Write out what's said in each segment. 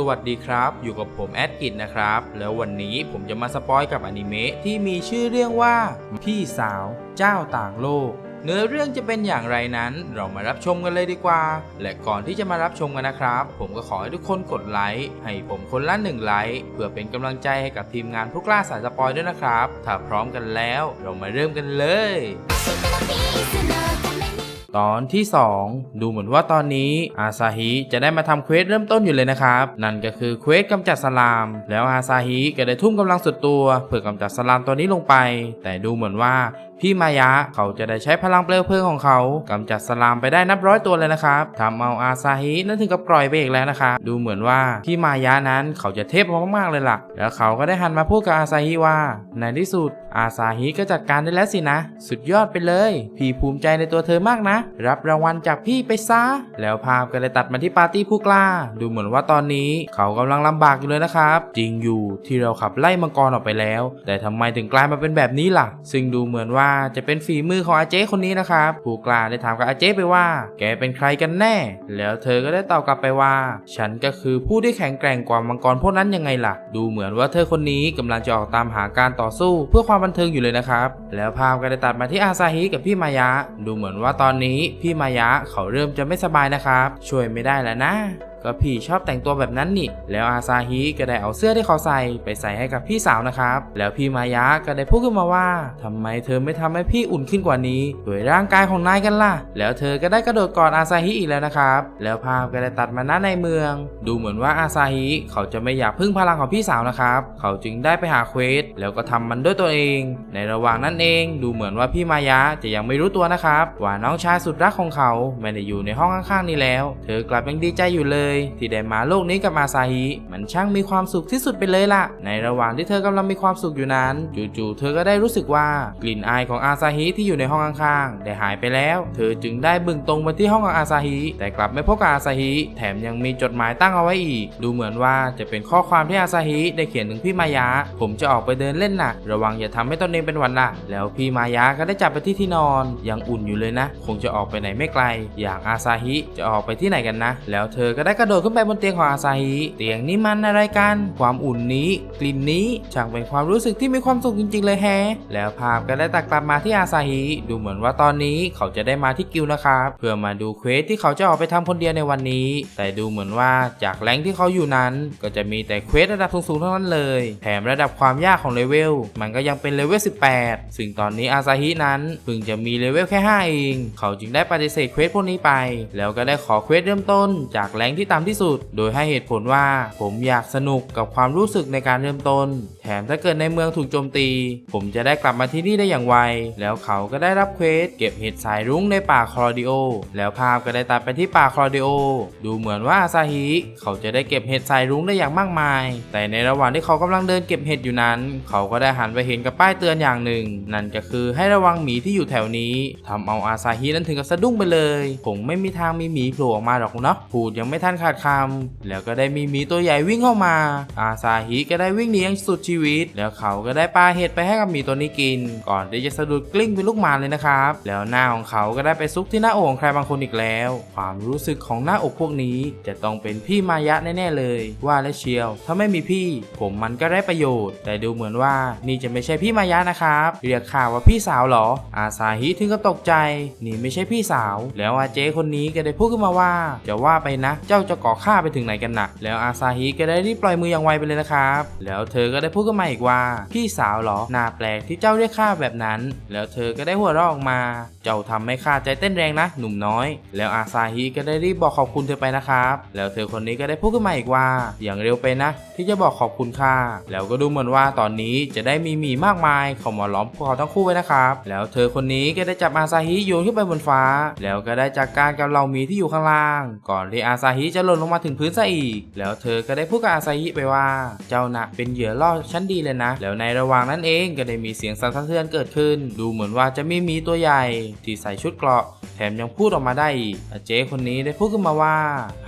สวัสดีครับ อยู่กับผมแอดกิจนะครับ แล้ววันนี้ผมจะมาสปอยกับอนิเมะที่มีชื่อเรื่องว่า พี่สาวเจ้าต่างโลก เนื้อเรื่องจะเป็นอย่างไรนั้น เรามารับชมกันเลยดีกว่า และก่อนที่จะมารับชมกันนะครับ ผมก็ขอให้ทุกคนกดไลค์ให้ผมคนละหนึ่งไลค์เพื่อเป็นกำลังใจให้กับทีมงานผู้กล้าสายสปอยด้วยนะครับ ถ้าพร้อมกันแล้ว เรามาเริ่มกันเลย ตอนที่ 2 ดูเหมือนว่าตอนนี้อาซาฮิจะได้มาทำเควสเริ่มต้นอยู่เลยนะครับ นั่นก็คือเควสกำจัดสลาม แล้วอาซาฮิก็ได้ทุ่มกำลังสุดตัว เพื่อกำจัดสลามตัวนี้ลงไป แต่ดูเหมือนว่าพี่มายะเขาจะได้ใช้พลังเปลวเพลิงของเขากำจัดสลามไปได้นับร้อยตัวเลยนะครับทำเอาอาซาฮินั้นถึงกับกร่อยไปอีกแล้วนะครับดูเหมือนว่าพี่มายะนั้นเขาจะเทพมากๆเลยล่ะ แล้วเขาก็ได้หันมาพูดกับอาซาฮิว่า ในที่สุด อาซาฮิก็จัดการได้แล้วสินะ สุดยอดไปเลย พี่ภูมิใจในตัวเธอมากนะ รับรางวัลจากพี่ไปซะแล้วภาพก็เลยตัดมาที่ปาร์ตี้ผู้กล้า ดูเหมือนว่าตอนนี้เขากำลังลำบากอยู่เลยนะครับจริงอยู่ที่เราขับไล่มังกรออกไปแล้ว แต่ทำไมถึงกลายมาเป็นแบบนี้ล่ะ ซึ่งดูเหมือนว่าจะเป็นฝีมือของอาเจ้คนนี้นะครับผู้กล้าได้ถามกับอาเจ้ไปว่า แกเป็นใครกันแน่ แล้วเธอก็ได้ตอบกลับไปว่า ฉันก็คือผู้ที่แข็งแกร่งกว่ามังกรพวกนั้นยังไงล่ะ ดูเหมือนว่าเธอคนนี้กำลังจะออกตามหาการต่อสู้เพื่อความบันเทิงอยู่เลยนะครับ แล้วภาพก็ได้ตัดมาที่อาซาฮิกับพี่มายะ ดูเหมือนว่าตอนนี้พี่มายะเขาเริ่มจะไม่สบายนะครับ ช่วยไม่ได้แล้วนะ ก็พี่ชอบแต่งตัวแบบนั้นนี่ แล้วอาซาฮิก็ได้เอาเสื้อที่เขาใส่ไปใส่ให้กับพี่สาวนะครับ แล้วพี่มายะก็ได้พูดขึ้นมาว่าทำไมเธอไม่ทำให้พี่อุ่นขึ้นกว่านี้ด้วยร่างกายของนายกันล่ะ แล้วเธอก็ได้กระโดดกอดอาซาฮิอีกแล้วนะครับ แล้วภาพก็ได้ตัดมาหน้าในเมือง ดูเหมือนว่าอาซาฮิเขาจะไม่อยากพึ่งพลังของพี่สาวนะครับ เขาจึงได้ไปหาเควสแล้วก็ทำมันด้วยตัวเอง ในระหว่างนั้นเอง ดูเหมือนว่าพี่มายะจะยังไม่รู้ตัวนะครับว่าน้องชายสุดรักของเขาไม่ได้อยู่ในห้องข้างๆนี้แล้ว เธอกลับยังดีใจอยู่เลยที่ได้มาโลกนี้กับอาซาฮิมันช่างมีความสุขที่สุดไปเลยล่ะ ในระหว่างที่เธอกำลังมีความสุขอยู่นั้น จู่ๆเธอก็ได้รู้สึกว่ากลิ่นอายของอาซาฮิที่อยู่ในห้องข้างๆได้หายไปแล้ว เธอจึงได้บึ่งตรงไปที่ห้องของอาซาฮิแต่กลับไม่พบกับอาซาฮิแถมยังมีจดหมายตั้งเอาไว้อีก ดูเหมือนว่าจะเป็นข้อความที่อาซาฮิได้เขียนถึงพี่มายะผมจะออกไปเดินเล่นน่ะ ระวังอย่าทำให้ตนเองเป็นหวัดล่ะ แล้วพี่มายะก็ได้จับไปที่ที่นอน ยังอุ่นอยู่เลยนะ คงจะออกไปไหนไม่ไกล อย่างอาซาฮิจะออกไปที่ไหนกันนะ แล้วเธอก็ได้กระโดดขึ้นไปบนเตียงของอาซาฮิเตียงนี้มันอะไรกัน ความอุ่นนี้ กลิ่นนี้ช่างเป็นความรู้สึกที่มีความสุขจริง ๆ เลยแฮะแล้วภาพก็ได้ตัดกลับมาที่อาซาฮิดูเหมือนว่าตอนนี้เขาจะได้มาที่กิลนะครับเพื่อมาดูเควสที่เขาจะออกไปทำคนเดียวในวันนี้ แต่ดูเหมือนว่าจากแรงที่เขาอยู่นั้น ก็จะมีแต่เควสระดับสูงๆเท่านั้นเลยแถมระดับความยากของเลเวลมันก็ยังเป็นเลเวล 18 ซึ่งตอนนี้อาซาฮินั้นเพิ่งจะมีเลเวลแค่ 5 เอง เขาจึงได้ปฏิเสธเควสพวกนี้ไป แล้วก็ได้ขอเควสเริ่มต้น จากแรงที่ต่ำที่สุด โดยให้เหตุผลว่าผมอยากสนุกกับความรู้สึกในการเริ่มต้น แถมถ้าเกิดในเมืองถูกโจมตี ผมจะได้กลับมาที่นี่ได้อย่างไว แล้วเขาก็ได้รับเควสเก็บเห็ดสายรุ้งในป่าคลอดิโอ แล้วภาพก็ได้ตัดไปที่ป่าคลอดิโอ ดูเหมือนว่าอาซาฮิเขาจะได้เก็บเห็ดสายรุ้งได้อย่างมากมาย แต่ในระหว่างที่เขากำลังเดินเก็บเห็ดอยู่นั้น เขาก็ได้หันไปเห็นกับป้ายเตือนอย่างหนึ่ง นั่นก็คือให้ระวังหมีที่อยู่แถวนี้ทำเอาอาซาฮินั้นถึงกับสะดุ้งไปเลย คงไม่มีทางมีหมีโผล่ออกมาหรอกเนาะพูดยังไม่ทันขาดคำแล้วก็ได้มีหมีตัวใหญ่วิ่งเข้ามา อาซาฮิก็ได้วิ่งหนีอย่างสุดชีวิต แล้วเขาก็ได้ปาเห็ดไปให้กับหมีตัวนี้กิน ก่อนที่จะสะดุดกลิ้งเป็นลูกหมาเลยนะครับ แล้วหน้าของเขาก็ได้ไปซุกที่หน้าอกของใครบางคนอีกแล้ว ความรู้สึกของหน้าอกพวกนี้จะต้องเป็นพี่มายะแน่ๆเลย ว่าและเชียว ถ้าไม่มีพี่ ผมมันก็ได้ประโยชน์ แต่ดูเหมือนว่านี่จะไม่ใช่พี่มายะนะครับเรียกข่าวว่าพี่สาวเหรอ อาซาฮิถึงกับตกใจ นี่ไม่ใช่พี่สาว แล้วอาเจคนนี้ก็ได้พูดขึ้นมาว่า จะว่าไปนะ เจ้าจะก่อข้าไปถึงไหนกันนะแล้วอาซาฮิก็ได้รีบปล่อยมืออย่างไวไปเลยนะครับ แล้วเธอก็ได้พูดขึ้นมาอีกว่า พี่สาวเหรอน่าแปลกที่เจ้าเรียกข้าแบบนั้น แล้วเธอก็ได้หัวเราะออกมา เจ้าทำให้ข้าใจเต้นแรงนะ หนุ่มน้อย แล้วอาซาฮิก็ได้รีบบอกขอบคุณเธอไปนะครับ แล้วเธอคนนี้ก็ได้พูดขึ้นมาอีกว่า อย่างเร็วไปนะ ที่จะบอกขอบคุณข้าแล้วก็ดูเหมือนว่าตอนนี้จะได้มีหมีมากมายเข้ามาล้อมพวกเขาทั้งคู่ไว้นะครับ แล้วเธอคนนี้ก็ได้จับอาซาฮิโยนขึ้นไปบนฟ้า แล้วก็ได้จัดการกับเหล่าหมีที่อยู่ข้างล่าง ก่อนที่อาซาฮิจะหล่นลงมาถึงพื้นซะอีก แล้วเธอก็ได้พูดกับอาซาฮิไปว่า เจ้าน่ะเป็นเหยื่อล่อชั้นดีเลยนะ แล้วในระหว่างนั้นเองก็ได้มีเสียงสั่นสะเทือนเกิดขึ้น ดูเหมือนว่าจะมีมีตัวใหญ่ที่ใส่ชุดเกราะแถมยังพูดออกมาได้อีกเจ๊คนนี้ได้พูดขึ้นมาว่า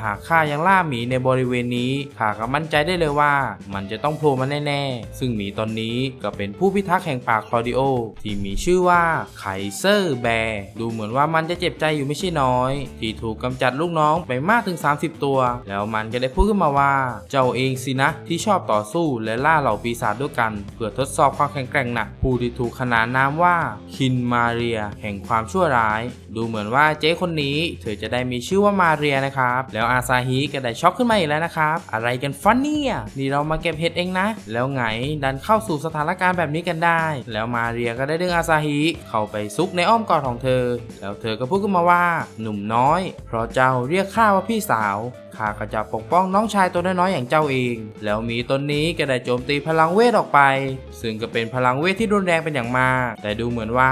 หากข้ายังล่าหมีในบริเวณนี้ข้าก็มั่นใจได้เลยว่า มันจะต้องโผล่มาแน่ๆ ซึ่งหมีตอนนี้ก็เป็นผู้พิทักษ์แห่งป่าคลอดิโอ ที่มีชื่อว่าไคเซอร์แบร์ดูเหมือนว่ามันจะเจ็บใจอยู่ไม่ใช่น้อย ที่ถูกกำจัดลูกน้องไปมากถึง 30ตัว แล้วมันก็ได้พูดขึ้นมาว่า เจ้าเองสินะ ที่ชอบต่อสู้และล่าเหล่าปีศาจด้วยกัน เพื่อทดสอบความแข็งแกร่งหนักผู้ที่ถูกขนานนามว่าคินมาเรีย แห่งความชั่วร้าย ดูเหมือนว่าเจ๊คนนี้เธอจะได้มีชื่อว่ามาเรียนะครับ แล้วอาซาฮิก็ได้ช็อกขึ้นมาอีกแล้วนะครับ อะไรกันฟันเนี่ยนี่เรามาเก็บเห็ดเองนะ แล้วไงดันเข้าสู่สถานการณ์แบบนี้กันได้ แล้วมาเรียก็ได้ดึงอาซาฮิเข้าไปซุกในอ้อมกอดของเธอ แล้วเธอก็พูดขึ้นมาว่า หนุ่มน้อย เพราะเจ้าเรียกข้าว่าพี่สาวข้าก็จะปกป้องน้องชายตัวน้อยๆอย่างเจ้าเอง แล้วมีตนนี้ก็ได้โจมตีพลังเวทออกไป ซึ่งก็เป็นพลังเวทที่รุนแรงเป็นอย่างมาก แต่ดูเหมือนว่า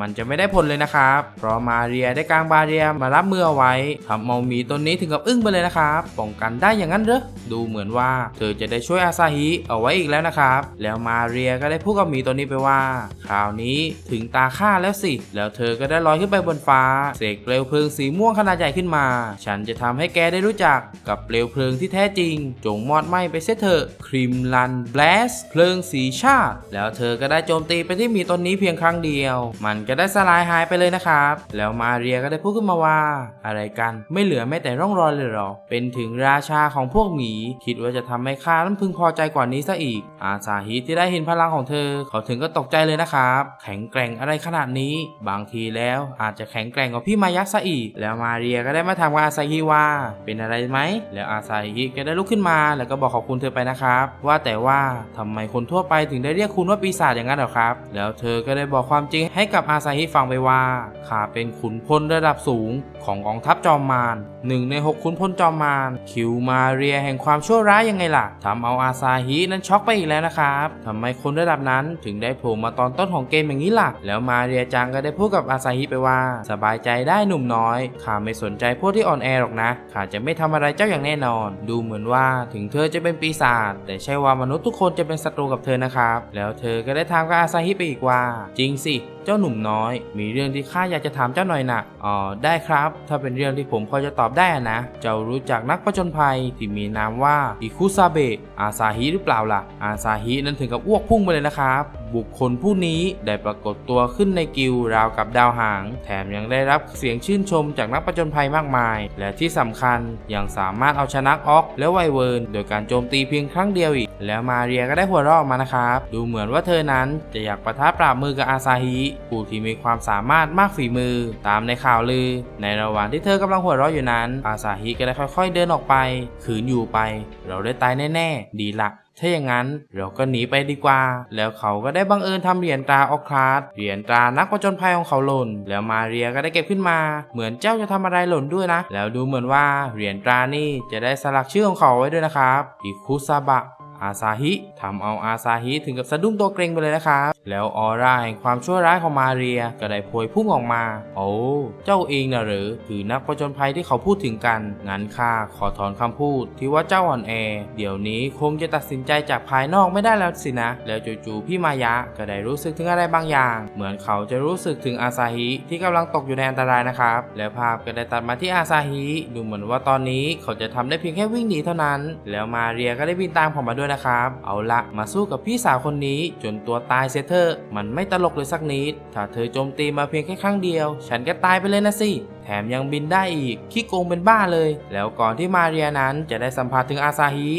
มันจะไม่ได้ผลเลยนะครับ เพราะมาเรียได้กางบาเรียมารับมือเอาไว้ทำเอามีตนนี้ถึงกับอึ้งไปเลยนะครับป้องกันได้อย่างนั้นเหรอดูเหมือนว่าเธอจะได้ช่วยอาซาฮิเอาไว้อีกแล้วนะครับ แล้วมาเรียก็ได้พูดกับมีตัวนี้ไปว่า คราวนี้ถึงตาข้าแล้วสิ แล้วเธอก็ได้ลอยขึ้นไปบนฟ้า เสกเปลวเพลิงสีม่วงขนาดใหญ่ขึ้นมา ฉันจะทำให้แกได้รู้จักกับเปลวเพลิงที่แท้จริง จงมอดไหม้ไปเสียเถอะครีมลันแบลสเพลิงสีชาติ แล้วเธอก็ได้โจมตีไปที่หมีตนนี้เพียงครั้งเดียว มันก็ได้สลายหายไปเลยนะครับ แล้วมาเรียก็ได้พูดขึ้นมาว่า อะไรกันไม่เหลือแม้แต่ร่องรอยเลยหรอ เป็นถึงราชาของพวกหมี คิดว่าจะทำให้ข้านั้นพึงพอใจกว่านี้ซะอีก อาซาฮิที่ได้เห็นพลังของเธอ เขาถึงก็ตกใจเลยนะครับ แข็งแกร่งอะไรขนาดนี้ บางทีแล้วอาจจะแข็งแกร่งกว่าพี่มายักษ์ซะอีก แล้วมาเรียก็ได้มาถามกับอาซาฮิว่าเป็นอะไรไหมแล้วอาซาฮิก็ได้ลุกขึ้นมา แล้วก็บอกขอบคุณเธอไปนะครับ ว่าแต่ว่าทำไมคนทั่วไปถึงได้เรียกคุณว่าปีศาจอย่างนั้นหรอครับ แล้วเธอก็ได้บอกความจริงให้กับอาซาฮิฟังไปว่าข้าเป็นขุนพลระดับสูงของกองทัพจอมมารหนึ่งในหกขุนพลจอมมารคิวมาเรียแห่งความชั่วร้ายยังไงล่ะทำเอาอาซาฮินั้นช็อกไปอีกแล้วนะครับทำไมคนระดับนั้นถึงได้โผล่มาตอนต้นของเกมอย่างนี้ล่ะ แล้วมาเรียจังก็ได้พูดกับอาซาฮิไปว่า สบายใจได้หนุ่มน้อยข้าไม่สนใจพวกที่อ่อนแอหรอกนะข้าจะไม่ไม่ทำอะไรเจ้าอย่างแน่นอน ดูเหมือนว่าถึงเธอจะเป็นปีศาจแต่ใช่ว่ามนุษย์ทุกคนจะเป็นศัตรูกับเธอนะครับ แล้วเธอก็ได้ถามกับอาซาฮิไปอีกว่า จริงสิ เจ้าหนุ่มน้อย มีเรื่องที่ข้าอยากจะถามเจ้าหน่อยนะอ๋อได้ครับ ถ้าเป็นเรื่องที่ผมพอจะตอบได้นะ เจ้ารู้จักนักผจญภัยที่มีนามว่าอิคุซาเบะอาซาฮิหรือเปล่าล่ะ อาซาฮินั้นถึงกับอ้วกพุ่งไปเลยนะครับบุคคลผู้นี้ได้ปรากฏตัวขึ้นในกิลราวกับดาวหาง แถมยังได้รับเสียงชื่นชมจากนักผจญภัยมากมาย และที่สำคัญยังสามารถเอาชนะออกและไวเวิร์นโดยการโจมตีเพียงครั้งเดียวอีก แล้วมาเรียก็ได้หัวเราะออกมานะครับ ดูเหมือนว่าเธอนั้นจะอยากประทับปราบมือกับอาซาฮิผู้ที่มีความสามารถมากฝีมือ ตามในข่าวลือ ในระหว่างที่เธอกำลังหัวเราะอยู่นั้นอาซาฮิก็ได้ค่อยๆเดินออกไป ขืนอยู่ไป เราได้ตายแน่ๆ ดีละถ้าอย่างนั้นเราก็หนีไปดีกว่า แล้วเขาก็ได้บังเอิญทำเหรียญตราออคลาสเหรียญตรานักผจญภัยของเขาหล่น แล้วมาเรียก็ได้เก็บขึ้นมา เหมือนเจ้าจะทำอะไรหล่นด้วยนะ แล้วดูเหมือนว่าเหรียญตรานี่จะได้สลักชื่อของเขาไว้ด้วยนะครับอิคุซาบะ อาซาฮิทำเอาอาซาฮิถึงกับสะดุ้งตัวเกรงไปเลยนะครับ แล้วออร่าแห่งความชั่วร้ายของมาเรียก็ได้พวยพุ่งออกมา โอ้เจ้าเองนะหรือคือนักผจญภัยที่เขาพูดถึงกัน งั้นข้าขอถอนคำพูด ที่ว่าเจ้าอ่อนแอ เดี๋ยวนี้คงจะตัดสินใจจากภายนอกไม่ได้แล้วสินะ แล้วจู่ๆพี่มายะก็ได้รู้สึกถึงอะไรบางอย่าง เหมือนเขาจะรู้สึกถึงอาซาฮิที่กำลังตกอยู่ในอันตรายนะครับ แล้วภาพก็ได้ตัดมาที่อาซาฮิดูเหมือนว่าตอนนี้เขาจะทำได้เพียงแค่วิ่งหนีเท่านั้น แล้วมาเรียก็ได้บินตามเขามาด้วยนะครับ เอาละมาสู้กับพี่สาวคนนี้จนตัวตายเสียเถอมันไม่ตลกเลยสักนิด ถ้าเธอโจมตีมาเพียงแค่ครั้งเดียว ฉันก็ตายไปเลยนะสิ แถมยังบินได้อีก ขี้โกงเป็นบ้าเลย แล้วก่อนที่มาเรียนั้นจะได้สัมผัสถึงอาซาฮิ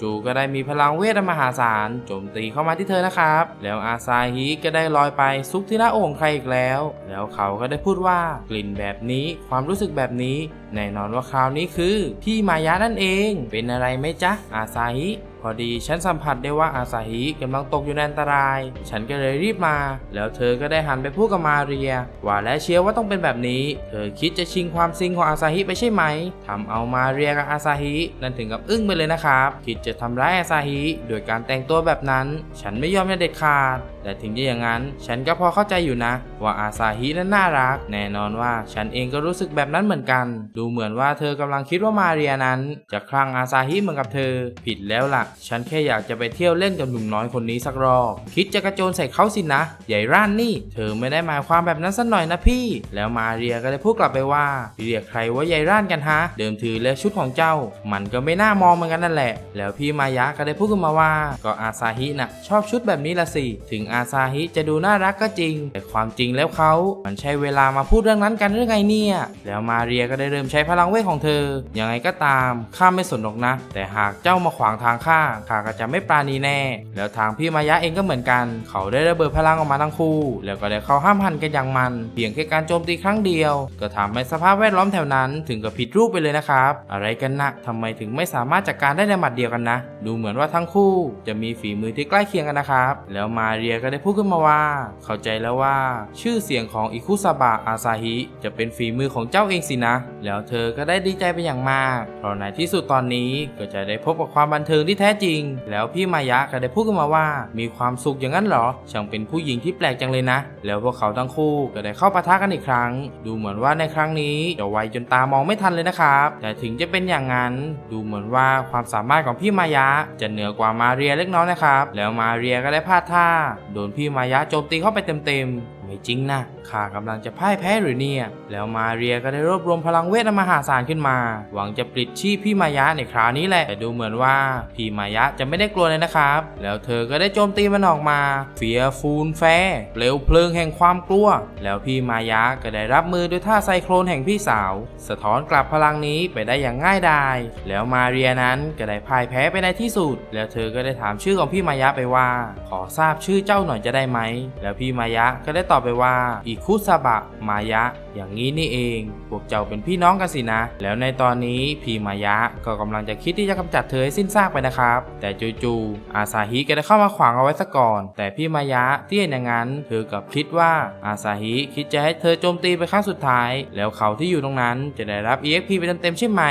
จู่ๆก็ได้มีพลังเวทมหาศาลโจมตีเข้ามาที่เธอนะครับ แล้วอาซาฮิก็ได้ลอยไปซุกที่หน้าอกของใครอีกแล้ว แล้วเขาก็ได้พูดว่ากลิ่นแบบนี้ความรู้สึกแบบนี้แน่นอนว่าคราวนี้คือพี่มายะนั่นเอง เป็นอะไรไหมจ๊ะอาซาฮิ พอดีฉันสัมผัสได้ว่าอาซาฮิกำลังตกอยู่ในอันตราย ฉันก็เลยรีบมา แล้วเธอก็ได้หันไปพูดกับมาเรีย ว่าและเชียวว่าต้องเป็นแบบนี้ เธอคิดจะชิงความซิงของอาซาฮิไปใช่ไหมทำเอามาเรียกับอาซาฮินั่นถึงกับอึ้งไปเลยนะครับ คิดจะทำร้ายอาซาฮิโดยการแต่งตัวแบบนั้น ฉันไม่ยอมเด็ดขาด แต่ถึงจะอย่างนั้น ฉันก็พอเข้าใจอยู่นะ ว่าอาซาฮินั้นน่ารัก แน่นอนว่าฉันเองก็รู้สึกแบบนั้นเหมือนกัน ดูเหมือนว่าเธอกำลังคิดว่ามาเรียนั้น จะคลั่งอาซาฮิเหมือนกับเธอ ผิดแล้วล่ะฉันแค่อยากจะไปเที่ยวเล่นกับหนุ่มน้อยคนนี้สักรอบ คิดจะกระโจนใส่เขาสินะ ใหญ่ร่านนี่ เธอไม่ได้หมายความแบบนั้นสักหน่อยนะพี่ แล้วมาเรียก็ได้พูดกลับไปว่า เรียกใครว่าใหญ่ร่านกันฮะ เดิมทีแล้วชุดของเจ้า มันก็ไม่น่ามองเหมือนกันนั่นแหละ แล้วพี่มายะก็ได้พูดขึ้นมาว่า ก็อาซาฮิน่ะชอบชุดแบบนี้ละสิ ถึงอาซาฮิจะดูน่ารักก็จริง แต่ความจริงแล้วเขา มันใช่เวลามาพูดเรื่องนั้นกันหรือไงเนี่ย แล้วมาเรียก็ได้เริ่มใช้พลังเวทของเธอ ยังไงก็ตามข้าไม่สนหรอกนะ แต่หากเจ้ามาขวางทางข้าข้าก็จะไม่ปราณีแน่ แล้วทางพี่มายะเองก็เหมือนกัน เขาได้ระเบิดพลังออกมาทั้งคู่ แล้วก็ได้เข้าห้ามหันกันอย่างมัน เพียงแค่การโจมตีครั้งเดียว ก็ทำให้สภาพแวดล้อมแถวนั้นถึงกับผิดรูปไปเลยนะครับ อะไรกันนะทำไมถึงไม่สามารถจัดการได้ในหมัดเดียวกันนะ ดูเหมือนว่าทั้งคู่จะมีฝีมือที่ใกล้เคียงกันนะครับ แล้วมาเรียก็ได้พูดขึ้นมาว่า เข้าใจแล้วว่า ชื่อเสียงของอิคุซาบะอาซาฮิจะเป็นฝีมือของเจ้าเองสินะ แล้วเธอก็ได้ดีใจเป็นอย่างมากเพราะในที่สุดตอนนี้ก็จะได้พบกับความบันเทิงที่แท้จริง แล้วพี่มายะก็ได้พูดขึ้นมาว่า มีความสุขอย่างนั้นเหรอ ช่างเป็นผู้หญิงที่แปลกจังเลยนะ แล้วพวกเขาทั้งคู่ก็ได้เข้าปะทะกันอีกครั้ง ดูเหมือนว่าในครั้งนี้จะไวจนตามองไม่ทันเลยนะครับ แต่ถึงจะเป็นอย่างนั้น ดูเหมือนว่าความสามารถของพี่มายะจะเหนือกว่ามาเรียเล็กน้อยนะครับ แล้วมาเรียก็ได้พลาดท่า โดนพี่มายะโจมตีเข้าไปเต็มๆ ไม่จริงนะข้ากำลังจะพ่ายแพ้หรือเนี่ย แล้วมาเรียก็ได้รวบรวมพลังเวทมหาศาลขึ้นมา หวังจะปลิดชีพพี่มายะในคราวนี้แหละ แต่ดูเหมือนว่าพี่มายะจะไม่ได้กลัวเลยนะครับ แล้วเธอก็ได้โจมตีมันออกมา เฟียฟูนแฟร์เปลวเพลิงแห่งความกลัว แล้วพี่มายะก็ได้รับมือด้วยท่าไซโครนแห่งพี่สาว สะท้อนกลับพลังนี้ไปได้อย่างง่ายดายแล้วมาเรียนั้นก็ได้พ่ายแพ้ไปในที่สุด แล้วเธอก็ได้ถามชื่อของพี่มายะไปว่า ขอทราบชื่อเจ้าหน่อยจะได้ไหม แล้วพี่มายะก็ได้ตอบไปว่าอิคุซาบะมายะ อย่างนี้นี่เอง พวกเจ้าเป็นพี่น้องกันสินะ แล้วในตอนนี้พี่มายะก็กำลังจะคิดที่จะกำจัดเธอให้สิ้นซากไปนะครับ แต่จู่ๆอาซาฮิก็ได้เข้ามาขวางเอาไว้ซะก่อน แต่พี่มายะที่เห็นอย่างนั้น เธอกับคิดว่าอาซาฮิคิดจะให้เธอโจมตีไปครั้งสุดท้าย แล้วเขาที่อยู่ตรงนั้นจะได้รับ EXP ไปเต็มๆใช่ไหม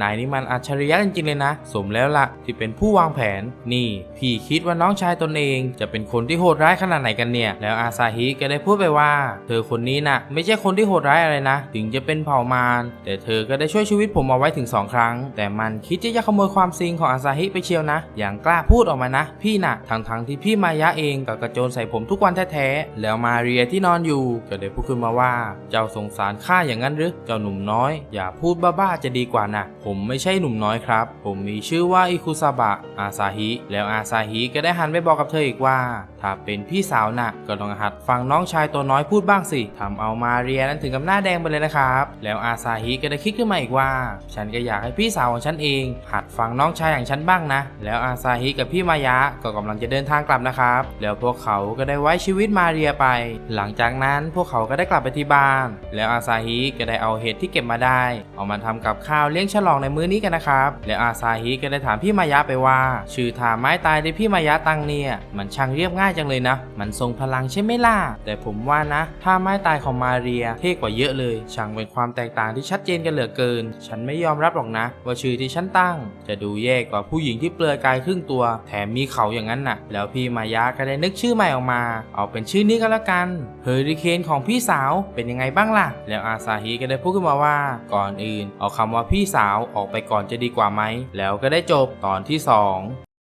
นายนี่มันอัจฉริยะจริงๆเลยนะ สมแล้วล่ะที่เป็นผู้วางแผน นี่ พี่คิดว่าน้องชายตนเอง จะเป็นคนที่โหดร้ายขนาดไหนกันเนี่ย แล้วอาซาฮิก็ได้พูดูดไปว่า เธอคนนี้น่ะ ไม่ใช่คนที่โหดร้ายอะไรนะ ถึงจะเป็นเผ่ามารแต่เธอก็ได้ช่วยชีวิตผมเอาไว้ถึง 2 ครั้ง แต่มันคิดที่จะขโมยความซิงของอาซาฮิไปเชียวนะ อย่างกล้าพูดออกมานะ พี่น่ะทั้งๆที่พี่มายะเองกับกระโจนใส่ผมทุกวันแท้ๆแล้วมาเรียที่นอนอยู่ก็ได้พูดขึ้นมาว่า เจ้าสงสารข้าอย่างนั้นหรือเจ้าหนุ่มน้อย อย่าพูดบ้าๆจะดีกว่านะผมไม่ใช่หนุ่มน้อยครับ ผมมีชื่อว่าอิคุซาบะอาซาฮิ แล้วอาซาฮิก็ได้หันไปบอกกับเธออีกว่า ถ้าเป็นพี่สาวน่ะก็ต้องหัดฟังน้องชายตัวน้อยพูดบ้างสิทำเอามาเรียนั้นถึงกับหน้าแดงไปเลยนะครับ แล้วอาซาฮิก็ได้คิดขึ้นมาอีกว่า ฉันก็อยากให้พี่สาวของฉันเอง หัดฟังน้องชายอย่างฉันบ้างนะ แล้วอาซาฮิกับพี่มายะก็กำลังจะเดินทางกลับนะครับ แล้วพวกเขาก็ได้ไว้ชีวิตมาเรียไป หลังจากนั้นพวกเขาก็ได้กลับไปที่บ้าน แล้วอาซาฮิก็ได้เอาเห็ดที่เก็บมาได้ เอามาทำกับข้าวเลี้ยงฉลองในมื้อนี้กันนะครับ แล้วอาซาฮิก็ได้ถามพี่มายะไปว่า ชื่อท่าไม้ตายที่พี่มายะตั้งเนี่ย มันช่างเรียบง่ายจังเลยนะ มันทรงพลังใช่ไหมล่ะ แต่ผมมว่านะท่าไม้ตายของมาเรียเท่กว่าเยอะเลย ช่างเป็นความแตกต่างที่ชัดเจนกันเหลือเกิน ฉันไม่ยอมรับหรอกนะ ว่าชื่อที่ฉันตั้ง จะดูแย่กว่าผู้หญิงที่เปลือยกายครึ่งตัว แถมมีเขาอย่างนั้นน่ะ แล้วพี่มายะก็ได้นึกชื่อใหม่ออกมา เอาเป็นชื่อนี้ก็แล้วกันเฮอริเคนของพี่สาวเป็นยังไงบ้างล่ะ แล้วอาซาฮิก็ได้พูดขึ้นมาว่า ก่อนอื่น เอาคำว่าพี่สาวออกไปก่อนจะดีกว่าไหม แล้วก็ได้จบตอนที่สอง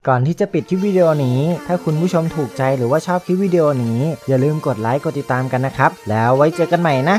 ก่อนที่จะปิดคลิปวิดีโอนี้ ถ้าคุณผู้ชมถูกใจหรือว่าชอบคลิปวิดีโอนี้ อย่าลืมกดไลค์กดติดตามกันนะครับ แล้วไว้เจอกันใหม่นะ